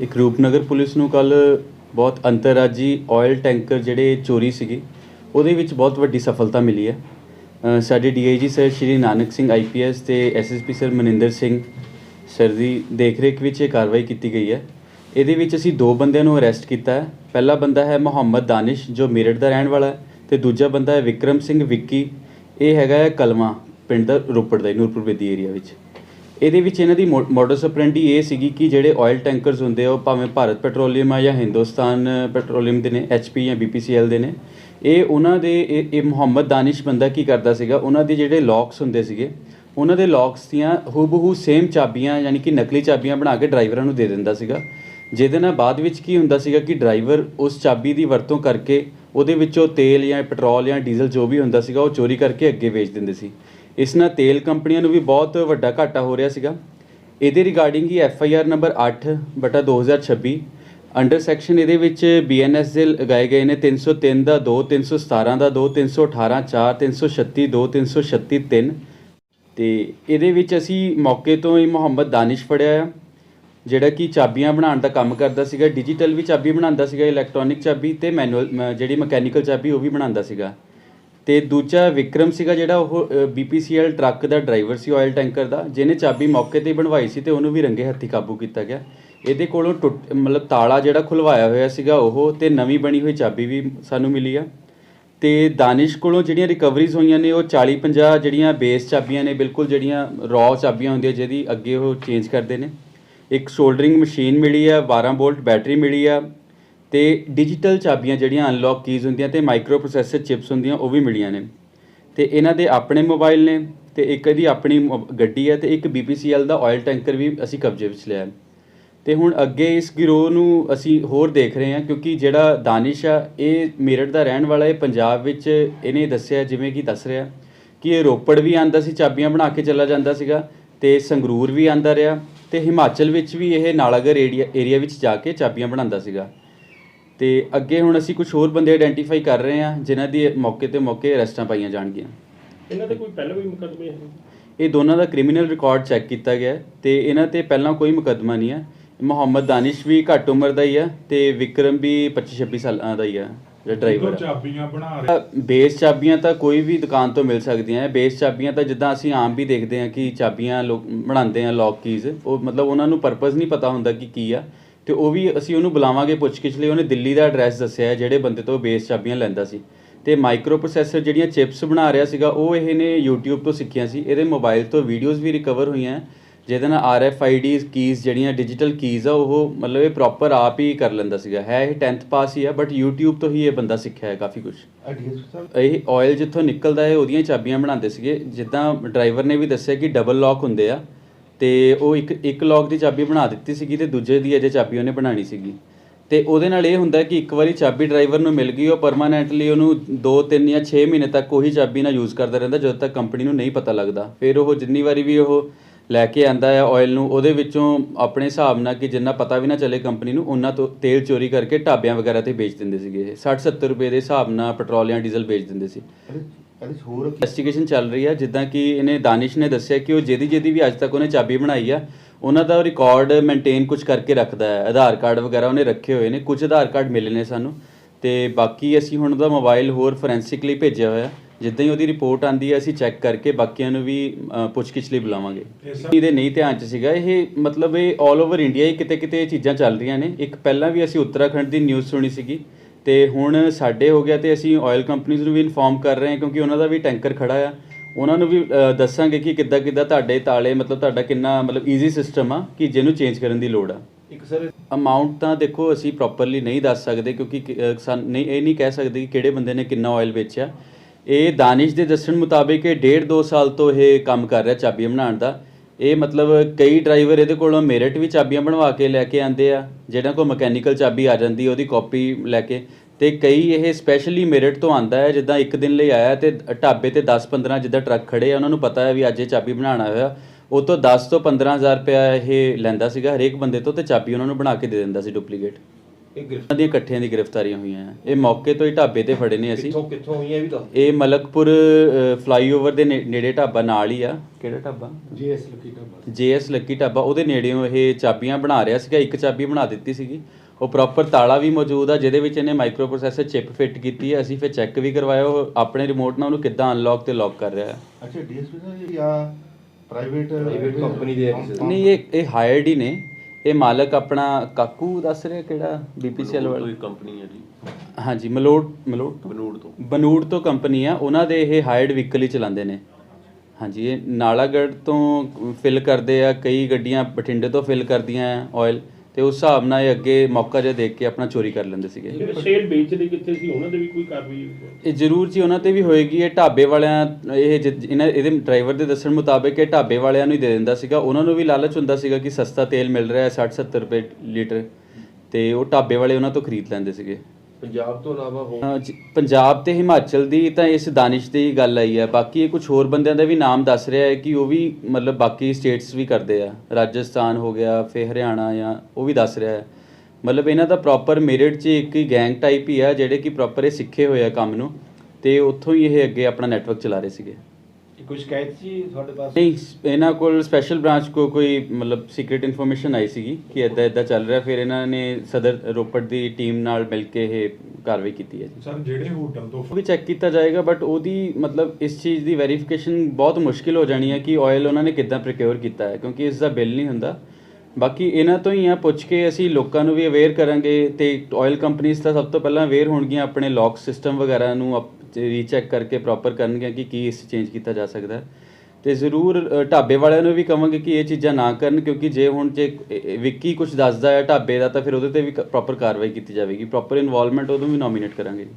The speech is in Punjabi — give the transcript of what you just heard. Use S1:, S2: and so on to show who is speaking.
S1: ਇੱਕ ਰੂਪਨਗਰ ਪੁਲਿਸ ਨੂੰ ਕੱਲ ਬਹੁਤ ਅੰਤਰਰਾਜੀ ਆਇਲ ਟੈਂਕਰ ਜਿਹੜੇ ਚੋਰੀ ਸੀਗੀ ਉਹਦੇ ਵਿੱਚ ਬਹੁਤ ਵੱਡੀ ਸਫਲਤਾ ਮਿਲੀ ਹੈ। ਅ, ਸਾਡੇ DIG sir Shri Nanak Singh IPS ਤੇ SSP sir Maninder Singh sir ਦੀ ਦੇਖਰੇਖ ਵਿੱਚ ਇਹ ਕਾਰਵਾਈ ਕੀਤੀ ਗਈ ਹੈ। ਇਹਦੇ ਵਿੱਚ ਅਸੀਂ ਦੋ ਬੰਦਿਆਂ ਨੂੰ ਅਰੈਸਟ ਕੀਤਾ ਹੈ। ਪਹਿਲਾ ਬੰਦਾ ਹੈ ਮੁਹੰਮਦ ਦਾਨਿਸ਼ ਜੋ ਮੇਰਠ ਦਾ ਰਹਿਣ ਵਾਲਾ ਹੈ ਤੇ ਦੂਜਾ ਬੰਦਾ ਹੈ ਵਿਕਰਮ ਸਿੰਘ ਵਿੱਕੀ। ਇਹ ਹੈਗਾ ਹੈ ਕਲਮਾ ਪਿੰਡ ਦਾ ਰੋਪੜ ਦਾ ਨੂਰਪੁਰ ਬੇਦੀ ਏਰੀਆ ਵਿੱਚ। ਇਹਦੇ ਵਿੱਚ ਇਹਨਾਂ ਦੀ ਮੋਡਸ ਆਪਰੈਂਡੀ ਇਹ ਸੀਗੀ ਕਿ ਜਿਹੜੇ ਆਇਲ ਟੈਂਕਰਸ ਹੁੰਦੇ ਆ, ਉਹ ਭਾਵੇਂ ਭਾਰਤ ਪੈਟਰੋਲੀਅਮ ਆ ਜਾਂ ਹਿੰਦੁਸਤਾਨ ਪੈਟਰੋਲੀਅਮ ਦੇ ਨੇ ਐਚਪੀ ਜਾਂ ਬੀਪੀਸੀਐਲ ਦੇ ਨੇ, ਇਹ ਉਹਨਾਂ ਦੇ, ਇਹ ਇਹ ਮੁਹੰਮਦ ਦਾਨਿਸ਼ ਬੰਦਾ ਕੀ ਕਰਦਾ ਸੀਗਾ, ਉਹਨਾਂ ਦੇ ਜਿਹੜੇ ਲੌਕਸ ਹੁੰਦੇ ਸੀਗੇ, ਉਹਨਾਂ ਦੇ ਲੌਕਸ ਦੀਆਂ ਹੂਬਹੂ ਸੇਮ ਚਾਬੀਆਂ, ਯਾਨੀ ਕਿ ਨਕਲੀ ਚਾਬੀਆਂ ਬਣਾ ਕੇ ਡਰਾਈਵਰਾਂ ਨੂੰ ਦੇ ਦਿੰਦਾ ਸੀਗਾ। ਜਿਹਦੇ ਨਾਲ ਬਾਅਦ ਵਿੱਚ ਕੀ ਹੁੰਦਾ ਸੀਗਾ ਕਿ ਡਰਾਈਵਰ ਉਸ ਚਾਬੀ ਦੀ ਵਰਤੋਂ ਕਰਕੇ ਉਹਦੇ ਵਿੱਚੋਂ ਤੇਲ ਜਾਂ ਪੈਟਰੋਲ ਜਾਂ ਡੀਜ਼ਲ ਜੋ ਵੀ ਹੁੰਦਾ ਸੀਗਾ, ਉਹ ਚੋਰੀ ਕਰਕੇ ਅੱਗੇ ਵੇਚ ਦਿੰਦੇ ਸੀ। ਇਸ ਨਾਲ ਤੇਲ ਕੰਪਨੀਆਂ ਨੂੰ ਵੀ ਬਹੁਤ ਵੱਡਾ ਘਾਟਾ ਹੋ ਰਿਹਾ ਸੀਗਾ। ਇਹਦੇ ਰਿਗਾਰਡਿੰਗ ਹੀ ਐਫ ਆਈ ਆਰ ਨੰਬਰ 8 ਬਟਾ 2026 ਅੰਡਰ ਸੈਕਸ਼ਨ ਇਹਦੇ ਵਿੱਚ ਬੀਐਨਐਸ ਦੇ ਲਗਾਏ ਗਏ ਨੇ 303 ਦਾ 2 317 ਦਾ 2 318 4 336 2 336 3 ਤੇ ਇਹਦੇ ਵਿੱਚ ਅਸੀਂ ਮੌਕੇ ਤੋਂ ਹੀ ਮੁਹੰਮਦ ਦਾਨਿਸ਼ ਫੜਿਆ ਆ, ਜਿਹੜਾ ਕਿ ਚਾਬੀਆਂ ਬਣਾਉਣ ਦਾ ਕੰਮ ਕਰਦਾ ਸੀਗਾ। ਡਿਜੀਟਲ ਵੀ ਚਾਬੀ ਬਣਾਉਂਦਾ ਸੀਗਾ ਇਲੈਕਟ੍ਰੋਨਿਕ ਚਾਬੀ ਤੇ ਮੈਨੂਅਲ ਜਿਹੜੀ ਮਕੈਨੀਕਲ ਚਾਬੀ ਉਹ ਵੀ ਬਣਾਉਂਦਾ ਸੀਗਾ। ਤੇ ਦੂਜਾ ਵਿਕਰਮ ਸੀਗਾ ਜਿਹੜਾ ਉਹ ਬੀਪੀਸੀਐਲ ਟਰੱਕ ਦਾ ਡਰਾਈਵਰ ਸੀ ਆਇਲ ਟੈਂਕਰ ਦਾ, ਜਿਹਨੇ ਚਾਬੀ ਮੌਕੇ ਤੇ ਬਣਵਾਈ ਸੀ ਤੇ ਉਹਨੂੰ ਵੀ ਰੰਗੇ ਹੱਥੀ ਕਾਬੂ ਕੀਤਾ ਗਿਆ। ਇਹਦੇ ਕੋਲੋਂ ਟੁੱਟ, ਮਤਲਬ ਤਾਲਾ ਜਿਹੜਾ ਖੁਲਵਾਇਆ ਹੋਇਆ ਸੀਗਾ ਉਹ ਤੇ ਨਵੀਂ ਬਣੀ ਹੋਈ ਚਾਬੀ ਵੀ ਸਾਨੂੰ ਮਿਲੀ ਆ। ਤੇ ਦਾਨਿਸ਼ ਕੋਲੋਂ ਜਿਹੜੀਆਂ ਰਿਕਵਰੀਜ਼ ਹੋਈਆਂ ਨੇ, ਉਹ 40 50 ਜਿਹੜੀਆਂ ਬੇਸ ਚਾਬੀਆਂ ਨੇ, ਬਿਲਕੁਲ ਜਿਹੜੀਆਂ ਰॉ ਚਾਬੀਆਂ ਹੁੰਦੀਆਂ, ਜਿਹਦੀ ਅੱਗੇ ਉਹ ਚੇਂਜ ਕਰਦੇ ਨੇ। ਇੱਕ ਸੋਲਡਰਿੰਗ ਮਸ਼ੀਨ ਮਿਲੀ ਆ 12 ਵੋਲਟ ਬੈਟਰੀ ਮਿਲੀ ਆ ਤੇ ਡਿਜੀਟਲ ਚਾਬੀਆਂ ਜਿਹੜੀਆਂ ਅਨਲੌਕ ਕੀਜ਼ ਹੁੰਦੀਆਂ ਤੇ ਮਾਈਕਰੋ ਪ੍ਰੋਸੈਸਰ ਚਿਪਸ ਹੁੰਦੀਆਂ, ਉਹ ਵੀ ਮਿਲੀਆਂ ਨੇ ਤੇ ਇਹਨਾਂ ਦੇ ਆਪਣੇ ਮੋਬਾਈਲ ਨੇ ਤੇ ਇੱਕ ਇਹਦੀ ਆਪਣੀ ਮੋ- ਗੱਡੀ ਹੈ ਤੇ ਇੱਕ BPCL ਦਾ ਆਇਲ ਟੈਂਕਰ ਵੀ ਅਸੀਂ ਕਬਜ਼ੇ ਵਿੱਚ ਲਿਆ ਹੈ। ਤੇ ਹੁਣ ਅੱਗੇ ਇਸ ਗਿਰੋਹ ਨੂੰ ਅਸੀਂ ਹੋਰ ਦੇਖ ਰਹੇ ਹਾਂ ਕਿਉਂਕਿ ਜਿਹੜਾ ਦਾਨਿਸ਼ ਆ, ਇਹ ਮੇਰਠ ਦਾ ਰਹਿਣ ਵਾਲਾ ਹੈ ਪੰਜਾਬ ਵਿੱਚ ਇਹਨੇ ਦੱਸਿਆ, ਜਿਵੇਂ ਕਿ ਦੱਸ ਰਿਹਾ ਕਿ ਇਹ ਰੋਪੜ ਵੀ ਆਂਦਾ ਸੀ, ਚਾਬੀਆਂ ਬਣਾ ਕੇ ਚਲਾ ਜਾਂਦਾ ਸੀਗਾ ਤੇ ਸੰਗਰੂਰ ਵੀ ਆਂਦਾ ਰਿਹਾ ਤੇ ਹਿਮਾਚਲ ਵਿੱਚ ਵੀ ਇਹ ਨਾਲਾਗਰ ਏਰੀਆ ਏਰੀਆ ਵਿੱਚ ਜਾ ਕੇ ਚਾਬੀਆਂ ਬਣਾਉਂਦਾ ਸੀਗਾ ਤੇ ਅੱਗੇ ਹੁਣ ਅਸੀਂ ਕੁਝ ਹੋਰ ਬੰਦੇ ਆਇਡੈਂਟੀਫਾਈ ਕਰ ਰਹੇ ਹਾਂ ਜਿਨ੍ਹਾਂ ਦੀ ਮੌਕੇ ਤੇ ਮੌਕੇ ਅਰੈਸਟਾਂ ਪਾਈਆਂ ਜਾਣਗੀਆਂ।
S2: ਇਹਨਾਂ ਦੇ ਕੋਈ ਪਹਿਲਾਂ ਵੀ ਮੁਕੱਦਮੇ ਹੈ
S1: ਇਹ ਦੋਨਾਂ ਦਾ ਕ੍ਰਿਮੀਨਲ ਰਿਕਾਰਡ ਚੈੱਕ ਕੀਤਾ ਗਿਆ ਤੇ ਇਹਨਾਂ ਤੇ ਪਹਿਲਾਂ ਕੋਈ ਮੁਕੱਦਮਾ ਨਹੀਂ ਹੈ। ਮੁਹੰਮਦ ਦਾਨਿਸ਼ ਵੀ ਘੱਟ ਉਮਰ ਦਾ ਹੀ ਹੈ ਤੇ ਵਿਕਰਮ ਵੀ 25 26 ਸਾਲਾਂ ਦਾ ਹੀ ਹੈ ਜਿਹੜਾ ਡਰਾਈਵਰ ਹੈ।
S3: ਚਾਬੀਆਂ ਬਣਾ ਰਹੇ
S1: ਬੇਸ ਚਾਬੀਆਂ ਤਾਂ ਕੋਈ ਵੀ ਦੁਕਾਨ ਤੋਂ ਮਿਲ ਸਕਦੀਆਂ ਹੈ। ਬੇਸ ਚਾਬੀਆਂ ਤਾਂ ਜਿੱਦਾਂ ਅਸੀਂ ਆਮ ਵੀ ਦੇਖਦੇ ਹਾਂ ਕਿ ਚਾਬੀਆਂ ਲੋਕ ਬਣਾਉਂਦੇ ਆ ਲੌਕ ਕੀਜ਼ ਉਹ ਮਤਲਬ ਉਹਨਾਂ ਨੂੰ ਪਰਪਸ ਨਹੀਂ ਪਤਾ ਹੁੰਦਾ ਕਿ ਕੀ ਆ। ਤੇ ਉਹ ਵੀ ਅਸੀਂ ਉਹਨੂੰ ਬੁਲਾਵਾਂਗੇ ਪੁੱਛਗਿੱਛ ਲਈ। ਉਹਨੇ ਦਿੱਲੀ ਦਾ ਐਡਰੈਸ ਦੱਸਿਆ ਹੈ, ਜਿਹੜੇ ਬੰਦੇ ਤੋਂ ਬੇਸ ਚਾਬੀਆਂ ਲੈਂਦਾ ਸੀ। ਤੇ ਮਾਈਕਰੋ ਪ੍ਰੋਸੈਸਰ ਜਿਹੜੀਆਂ ਚਿਪਸ ਬਣਾ ਰਿਹਾ ਸੀਗਾ, ਉਹ ਇਹ ਨੇ YouTube ਤੋਂ ਸਿੱਖੀਆਂ ਸੀ। ਇਹਦੇ ਮੋਬਾਈਲ ਤੋਂ ਵੀਡੀਓਜ਼ ਵੀ ਰਿਕਵਰ ਹੋਈਆਂ ਜਿਹਦੇ ਨਾਲ RFID ਕੀਜ਼ ਜਿਹੜੀਆਂ ਡਿਜੀਟਲ ਕੀਜ਼ ਆ, ਉਹ ਮਤਲਬ ਇਹ ਪ੍ਰੋਪਰ ਆਪ ਹੀ ਕਰ ਲੈਂਦਾ ਸੀਗਾ। ਹੈ ਇਹ 10th ਪਾਸ ਹੀ ਆ ਬਟ YouTube ਤੋਂ ਹੀ ਇਹ ਬੰਦਾ ਸਿੱਖਿਆ ਹੈ ਕਾਫੀ ਕੁਝ ਇਹ ਆਇਲ ਜਿੱਥੋਂ ਨਿਕਲਦਾ ਹੈ, ਉਹਦੀਆਂ ਚਾਬੀਆਂ ਬਣਾਉਂਦੇ ਸੀਗੇ। ਜਿੱਦਾਂ ਡਰਾਈਵਰ ਨੇ ਵੀ ਦੱਸਿਆ ਕਿ ਡਬਲ ਲੌਕ ਹੁੰਦੇ ਆ। ਤੇ ਉਹ ਇੱਕ ਇੱਕ ਲੌਕ ਦੀ ਚਾਬੀ ਬਣਾ ਦਿੱਤੀ ਸੀਗੀ ਤੇ ਦੂਜੇ ਦੀ ਅਜੇ ਚਾਬੀ ਉਹਨੇ ਬਣਾਣੀ ਸੀਗੀ। ਤੇ ਉਹਦੇ ਨਾਲ ਇਹ ਹੁੰਦਾ ਕਿ ਇੱਕ ਵਾਰੀ ਚਾਬੀ ਡਰਾਈਵਰ ਨੂੰ ਮਿਲ ਗਈ, ਉਹ ਪਰਮਾਨੈਂਟਲੀ ਉਹਨੂੰ 2 3 ਜਾਂ 6 ਮਹੀਨੇ ਤੱਕ ਉਹੀ ਚਾਬੀ ਨਾਲ ਯੂਜ਼ ਕਰਦਾ ਰਹਿੰਦਾ ਜਦੋਂ ਤੱਕ ਕੰਪਨੀ ਨੂੰ ਨਹੀਂ ਪਤਾ ਲੱਗਦਾ। ਫਿਰ ਉਹ ਜਿੰਨੀ ਵਾਰੀ ਵੀ ਉਹ ਲੈ ਕੇ ਆਂਦਾ ਹੈ ਆਇਲ ਨੂੰ, ਉਹਦੇ ਵਿੱਚੋਂ ਆਪਣੇ ਹਿਸਾਬ ਨਾਲ ਕਿ ਜਿੰਨਾ ਪਤਾ ਵੀ ਨਾ ਚੱਲੇ ਕੰਪਨੀ ਨੂੰ, ਉਹਨਾਂ ਤੋਂ ਤੇਲ ਚੋਰੀ ਕਰਕੇ ਢਾਬਿਆਂ ਵਗੈਰਾ ਤੇ ਵੇਚ ਦਿੰਦੇ ਸੀਗੇ ਇਹ। 60 70 ਰੁਪਏ ਦੇ ਹਿਸਾਬ ਨਾਲ ਪੈਟਰੋਲ ਜਾਂ ਡੀਜ਼ਲ ਵੇਚ ਦਿੰਦੇ ਸੀ।
S4: ਹੋਰ
S1: ਇਨਵੈਸਟੀਗੇਸ਼ਨ ਚੱਲ ਰਹੀ ਹੈ ਜਿੱਦਾਂ ਕਿ ਇਹਨੇ ਦਾਨਿਸ਼ ਨੇ ਦੱਸਿਆ ਕਿ ਉਹ ਜਿਹਦੀ ਜਿਹਦੀ ਵੀ ਅੱਜ ਤੱਕ ਉਹਨੇ ਚਾਬੀ ਬਣਾਈ ਆ ਉਹਨਾਂ ਦਾ ਰਿਕਾਰਡ ਮੇਨਟੇਨ ਕੁਝ ਕਰਕੇ ਰੱਖਦਾ ਹੈ। ਆਧਾਰ ਕਾਰਡ ਵਗੈਰਾ ਉਹਨੇ ਰੱਖੇ ਹੋਏ ਨੇ ਕੁਝ ਆਧਾਰ ਕਾਰਡ ਮਿਲੇ ਨੇ ਸਾਨੂੰ। ਤੇ ਬਾਕੀ ਅਸੀਂ ਹੁਣ ਉਹਦਾ ਮੋਬਾਈਲ ਹੋਰ ਫੋਰੈਂਸਿਕ ਲਈ ਭੇਜਿਆ ਹੋਇਆ ਜਿੱਦਾਂ ਹੀ ਉਹਦੀ ਰਿਪੋਰਟ ਆਂਦੀ ਹੈ ਅਸੀਂ ਚੈੱਕ ਕਰਕੇ ਬਾਕੀਆਂ ਨੂੰ ਵੀ ਪੁੱਛਗਿੱਛ ਲਈ ਬੁਲਾਵਾਂਗੇ। ਇਹਦੇ ਨਹੀਂ ਧਿਆਨ ਚ ਸੀਗਾ ਇਹ ਮਤਲਬ ਇਹ 올 ਓਵਰ ਇੰਡੀਆ ਹੀ ਕਿਤੇ ਕਿਤੇ ਇਹ ਚੀਜ਼ਾਂ ਚੱਲ ਰਹੀਆਂ ਨੇ। ਇੱਕ ਪਹਿਲਾਂ ਵੀ ਅਸੀਂ ਉੱਤਰਾਖੰਡ ਦੀ ਨਿਊਜ਼ ਸੁਣੀ ਸੀਗੀ ਤੇ ਹੁਣ ਸਾਡੇ ਹੋ ਗਿਆ ਤੇ ਅਸੀਂ ਆਇਲ ਕੰਪਨੀਆਂ ਨੂੰ ਵੀ ਇਨਫੋਰਮ ਕਰ ਰਹੇ ਹਾਂ ਕਿਉਂਕਿ ਉਹਨਾਂ ਦਾ ਵੀ ਟੈਂਕਰ ਖੜਾ ਆ। ਉਹਨਾਂ ਨੂੰ ਵੀ ਦੱਸਾਂਗੇ ਕਿ ਕਿੱਦਾਂ ਕਿੱਦਾਂ ਤੁਹਾਡੇ ਤਾਲੇ ਮਤਲਬ ਤੁਹਾਡਾ ਕਿੰਨਾ ਮਤਲਬ ਈਜ਼ੀ ਸਿਸਟਮ ਆ ਕਿ ਜਿਹਨੂੰ ਚੇਂਜ ਕਰਨ ਦੀ ਲੋੜ ਆ।
S4: ਇੱਕ ਸਰ
S1: ਅਮਾਉਂਟ ਤਾਂ ਦੇਖੋ ਅਸੀਂ ਪ੍ਰੋਪਰਲੀ ਨਹੀਂ ਦੱਸ ਸਕਦੇ ਕਿਉਂਕਿ ਸਾਨੂੰ ਨਹੀਂ ਇਹ ਨਹੀਂ ਕਹਿ ਸਕਦੇ ਕਿ ਕਿਹੜੇ ਬੰਦੇ ਨੇ ਕਿੰਨਾ ਆਇਲ ਵੇਚਿਆ। ਇਹ ਦਾਨਿਸ਼ ਦੇ ਦੱਸਣ ਮੁਤਾਬਿਕ ਇਹ ਡੇਢ ਦੋ ਸਾਲ ਤੋਂ ਇਹ ਕੰਮ ਕਰ ਰਿਹਾ ਚਾਬੀਆਂ ਬਣਾਉਣ ਦਾ। ਇਹ ਮਤਲਬ ਕਈ ਡਰਾਈਵਰ ਇਹਦੇ ਕੋਲੋਂ ਮੇਰਿਟ ਵੀ ਚਾਬੀਆਂ ਬਣਵਾ ਕੇ ਲੈ ਕੇ ਆਂਦੇ ਆ ਜਿਹੜਾ ਕੋਲ ਮਕੈਨੀਕਲ ਚਾਬੀ ਆ ਜਾਂਦੀ, ਉਹਦੀ ਕਾਪੀ ਲੈ ਕੇ। ਤੇ ਕਈ ਇਹ ਸਪੈਸ਼ਲੀ ਮੇਰਿਟ ਤੋਂ ਆਂਦਾ ਹੈ, ਜਿੱਦਾਂ ਇੱਕ ਦਿਨ ਲਈ ਆਇਆ ਤੇ ਢਾਬੇ ਤੇ 10 15 ਜਿੱਦਾਂ ਟਰੱਕ ਖੜੇ ਆ, ਉਹਨਾਂ ਨੂੰ ਪਤਾ ਹੈ ਵੀ ਅੱਜ ਇਹ ਚਾਬੀ ਬਣਾਉਣਾ ਹੋਇਆ। ਉਹ ਤੋਂ 10 ਤੋਂ 15000 ਰੁਪਇਆ ਇਹ ਲੈਂਦਾ ਸੀਗਾ ਹਰੇਕ ਬੰਦੇ ਤੋਂ ਤੇ ਚਾਬੀ ਉਹਨਾਂ ਨੂੰ ਬਣਾ ਕੇ ਦੇ ਦਿੰਦਾ ਸੀ ਡੁਪਲੀਕੇਟ
S3: ਇਹ ਗ੍ਰਿਫਤਾਰ
S1: ਦੀਆਂ ਇਕੱਠਿਆਂ ਦੀ ਗ੍ਰਿਫਤਾਰੀਆਂ ਹੋਈਆਂ ਆ। ਇਹ ਮੌਕੇ ਤੋਂ ਹੀ ਢਾਬੇ ਤੇ ਫੜੇ ਨੇ ਅਸੀਂ।
S3: ਕਿੱਥੋਂ ਕਿੱਥੋਂ ਹੋਈਆਂ ਇਹ ਵੀ ਦੱਸ
S1: ਇਹ ਮਲਕਪੁਰ ਫਲਾਈਓਵਰ ਦੇ ਨੇ- ਨੇੜੇ ਢਾਬਾ ਨਾਲ ਹੀ ਆ। ਕਿਹੜਾ dhaba?
S4: GS lucky Dhaba.
S1: JS lucky Dhaba. ਉਹਦੇ ਨੇੜਿਓਂ ਇਹ ਚਾਬੀਆਂ ਬਣਾ ਰਿਹਾ ਸੀਗਾ। ਇੱਕ ਚਾਬੀ ਬਣਾ ਦਿੱਤੀ ਸੀਗੀ। ਉਹ ਪ੍ਰੋਪਰ ਤਾਲਾ ਵੀ ਮੌਜੂਦ ਆ ਜਿਹਦੇ ਵਿੱਚ ਇਹਨੇ ਮਾਈਕਰੋ ਪ੍ਰੋਸੈਸਰ ਚਿਪ ਫਿੱਟ ਕੀਤੀ ਹੈ ਅਸੀਂ ਫਿਰ ਚੈੱਕ ਵੀ ਕਰਵਾਇਆ। ਉਹ ਆਪਣੇ ਰਿਮੋਟ ਨਾਲ ਉਹਨੂੰ ਕਿੱਦਾਂ ਅਨਲੌਕ ਤੇ ਲੌਕ ਕਰ ਰਿਹਾ ਹੈ
S4: ਅੱਛਾ ਡੀਐਸਪੀ ਸਾਹਿਬ ਜਾਂ ਪ੍ਰਾਈਵੇਟ
S3: Private company ਦੇ ਹੈ ਕਿਸੇ ਦਾ।
S1: ਨਹੀਂ ਇਹ ਇਹ ਹਾਇਰਡ ਹੀ ਨੇ। ਇਹ ਮਾਲਕ ਆਪਣਾ ਕਾਕੂ ਦੱਸ ਰਿਹਾ ਕਿਹੜਾ? ਬੀਪੀਸੀਐਲ ਵਾਲਾ
S2: ਕੰਪਨੀ ਹੈ ਜੀ।
S1: ਹਾਂਜੀ ਮਲੋਟ ਮਲੋਟ?
S2: ਬਨੂੜ ਤੋਂ।
S1: ਬਨੂੜ ਤੋਂ ਕੰਪਨੀ ਆ। ਉਹਨਾਂ ਦੇ ਇਹ ਹਾਇਰਡ ਵਹੀਕਲ ਹੀ ਚਲਾਉਂਦੇ ਨੇ। ਹਾਂਜੀ ਇਹ ਨਾਲਾਗੜ੍ਹ ਤੋਂ ਫਿਲ ਕਰਦੇ ਆ ਕਈ ਗੱਡੀਆਂ ਬਠਿੰਡੇ ਤੋਂ ਫਿਲ ਕਰਦੀਆਂ ਆ ਆਇਲ ਤੇ ਉਸ ਹਿਸਾਬ ਨਾਲ ਇਹ ਅੱਗੇ ਮੌਕਾ ਜਿਹਾ ਦੇਖ ਕੇ ਆਪਣਾ ਚੋਰੀ ਕਰ ਲੈਂਦੇ ਸੀਗੇ।
S2: ਸ਼ੇਅਰ ਵੇਚਦੇ ਕਿੱਥੇ ਸੀ ਉਹਨਾਂ ਦੇ ਵੀ ਕੋਈ ਕਾਰਵਾਈ
S1: ਇਹ ਜ਼ਰੂਰ ਜੀ ਉਹਨਾਂ ਤੇ ਵੀ ਹੋਏਗੀ। ਇਹ ਢਾਬੇ ਵਾਲਿਆਂ ਇਹ ਜਿ- ਇਹਨਾਂ ਇਹਦੇ ਡਰਾਈਵਰ ਦੇ ਦੱਸਣ ਮੁਤਾਬਕ ਇਹ ਢਾਬੇ ਵਾਲਿਆਂ ਨੂੰ ਹੀ ਦੇ ਦਿੰਦਾ ਸੀਗਾ। ਉਹਨਾਂ ਨੂੰ ਵੀ ਲਾਲਚ ਹੁੰਦਾ ਸੀਗਾ ਕਿ ਸਸਤਾ ਤੇਲ ਮਿਲ ਰਿਹਾ ਹੈ 60 70 ਰੁਪਏ ਲੀਟਰ। ਤੇ ਉਹ ਢਾਬੇ ਵਾਲੇ ਉਹਨਾਂ ਤੋਂ ਖਰੀਦ ਲੈਂਦੇ ਸੀਗੇ।
S3: ਪੰਜਾਬ ਤੋਂ ਇਲਾਵਾ ਹੋਰ?
S1: ਪੰਜਾਬ ਤੇ ਹਿਮਾਚਲ ਦੀ ਤਾਂ ਇਸ ਦਾਨਿਸ਼ ਦੀ ਗੱਲ ਆਈ ਹੈ। ਬਾਕੀ ਇਹ ਕੁਝ ਹੋਰ ਬੰਦਿਆਂ ਦਾ ਵੀ ਨਾਮ ਦੱਸ ਰਿਹਾ ਹੈ ਕਿ ਉਹ ਵੀ ਮਤਲਬ ਬਾਕੀ ਸਟੇਟਸ ਵੀ ਕਰਦੇ ਆ। ਰਾਜਸਥਾਨ ਹੋ ਗਿਆ, ਫਿਰ ਹਰਿਆਣਾ ਜਾਂ ਉਹ ਵੀ ਦੱਸ ਰਿਹਾ ਹੈ। ਮਤਲਬ ਇਹਨਾਂ ਦਾ ਪ੍ਰੋਪਰ ਮੇਰਿਟ 'ਚ ਇੱਕ ਹੀ ਗੈਂਗ ਟਾਈਪ ਹੀ ਆ, ਜਿਹੜੇ ਕਿ ਪ੍ਰੋਪਰ ਇਹ ਸਿੱਖੇ ਹੋਏ ਆ ਕੰਮ ਨੂੰ ਤੇ ਉੱਥੋਂ ਹੀ ਇਹ ਅੱਗੇ ਆਪਣਾ ਨੈਟਵਰਕ ਚਲਾ ਰਹੇ ਸੀਗੇ।
S4: ਕੋਈ ਸ਼ਿਕਾਇਤ ਸੀ ਤੁਹਾਡੇ ਪਾਸ?
S1: ਨਹੀਂ ਇਹਨਾਂ ਕੋਲ ਸਪੈਸ਼ਲ ਬ੍ਰਾਂਚ ਕੋ ਕੋਈ ਮਤਲਬ ਸੀਕ੍ਰੀਟ ਇਨਫੋਰਮੇਸ਼ਨ ਆਈ ਸੀਗੀ ਕਿ ਇਦਾਂ ਇਦਾਂ ਚੱਲ ਰਿਹਾ ਫਿਰ ਇਹਨਾਂ ਨੇ ਸਦਰ ਰੋਪੜ ਦੀ ਟੀਮ ਨਾਲ ਮਿਲ ਕੇ ਇਹ ਕਾਰਵਾਈ ਕੀਤੀ ਹੈ ਜੀ।
S5: ਸਰ ਜਿਹੜੇ ਹੋਟਲ ਤੋਂ
S1: ਉਹ ਵੀ ਚੈੱਕ ਕੀਤਾ ਜਾਏਗਾ ਬਟ ਉਹਦੀ ਮਤਲਬ ਇਸ ਚੀਜ਼ ਦੀ ਵੈਰੀਫਿਕੇਸ਼ਨ ਬਹੁਤ ਮੁਸ਼ਕਿਲ ਹੋ ਜਾਣੀ ਹੈ ਕਿ ਆਇਲ ਉਹਨਾਂ ਨੇ ਕਿੱਦਾਂ ਪ੍ਰੋਕਿਉਰ ਕੀਤਾ ਹੈ ਕਿਉਂਕਿ ਇਸ ਦਾ ਬਿੱਲ ਨਹੀਂ ਹੁੰਦਾ। ਬਾਕੀ ਇਹਨਾਂ ਤੋਂ ਹੀ ਆ ਪੁੱਛ ਕੇ ਅਸੀਂ ਲੋਕਾਂ ਨੂੰ ਵੀ ਅਵੇਅਰ ਕਰਾਂਗੇ ਤੇ ਆਇਲ ਕੰਪਨੀਆਂ ਤਾਂ ਸਭ ਤੋਂ ਪਹਿਲਾਂ ਅਵੇਅਰ ਹੋਣਗੀਆਂ ਆਪਣੇ ਲੌਕ ਸਿਸਟਮ ਵਗੈਰਾ ਨੂੰ ਰੀਚੈਕ ਕਰਕੇ ਪ੍ਰੋਪਰ ਕਰਨਗੀਆਂ ਕਿ ਕੀ ਇਸ ਚੇਂਜ ਕੀਤਾ ਜਾ ਸਕਦਾ। ਹੈ ਤੇ ਜ਼ਰੂਰ ਢਾਬੇ ਵਾਲਿਆਂ ਨੂੰ ਵੀ ਕਵਾਂਗੇ ਕਿ ਇਹ ਚੀਜ਼ਾਂ ਨਾ ਕਰਨ, ਕਿਉਂਕਿ ਜੇ ਹੁਣ ਜੇ ਵਿੱਕੀ ਕੁਝ ਦੱਸਦਾ ਹੈ ਢਾਬੇ ਦਾ, ਤਾਂ ਫਿਰ ਉਹਦੇ ਤੇ ਵੀ ਪ੍ਰੋਪਰ ਕਾਰਵਾਈ ਕੀਤੀ ਜਾਵੇਗੀ। ਪ੍ਰੋਪਰ ਇਨਵੋਲਵਮੈਂਟ ਉਦੋਂ ਵੀ ਨੋਮੀਨੇਟ ਕਰਾਂਗੇ ਜੀ।